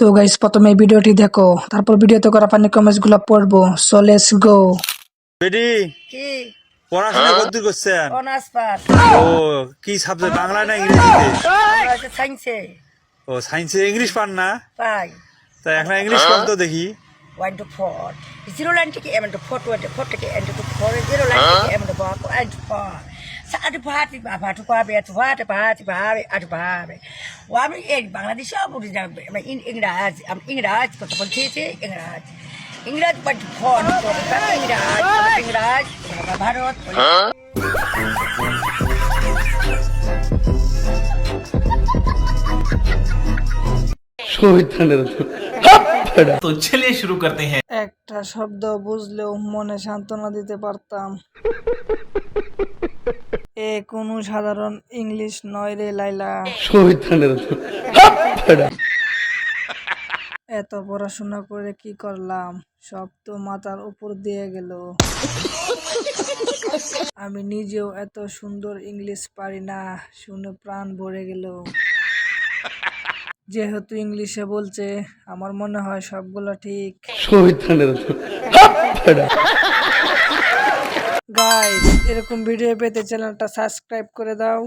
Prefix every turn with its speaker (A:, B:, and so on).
A: তো গাইস প্রথমে ভিডিওটি দেখো। তারপর ভিডিওতে করা ফানি কমেন্টসগুলো পড়ব। সো লেটস গো
B: বেডি
C: কি?
B: পড়াশোনা কতদূর করছেন?
C: Honours pass.
B: ও কি সাবজেক্ট বাংলা না ইংরেজিতে?
C: সায়েন্সে
B: ও সায়েন্সে ইংলিশ পান না?
C: পাই।
B: তাই এখন ইংলিশ পান তো দেখি।
C: One two four zero line থেকে M two four two four থেকে M two four zero line থেকে এম টু ফোর সাটুফাটি ফাটু পাবে এত ফাটে ফাটি পাবে আটু পাবে ও আমি এই বাংলাদেশে বুঝি যাবে ইংরাজ আমি ইংরাজ কথা বলছি ইংরাজ ইংরাজ বাট ফোন ইংরাজ ইংরাজ ভারত
D: তো চলিয়ে শুরু করতে হ্যাঁ
A: একটা শব্দ বুঝলেও মনে সান্ত্বনা দিতে পারতাম এ কোনো সাধারণ ইংলিশ নয় রে লাইলা। এত পড়াশোনা করে কি করলাম? সব তো মাথার উপর দিয়ে গেল। আমি নিজেও এত সুন্দর ইংলিশ পারি না শুনে প্রাণ ভরে গেল। যেহেতু ইংলিশে বলছে আমার মনে হয় সবগুলো ঠিক। এরকম ভিডিও পেতে চ্যানেলটা সাবস্ক্রাইব করে দাও।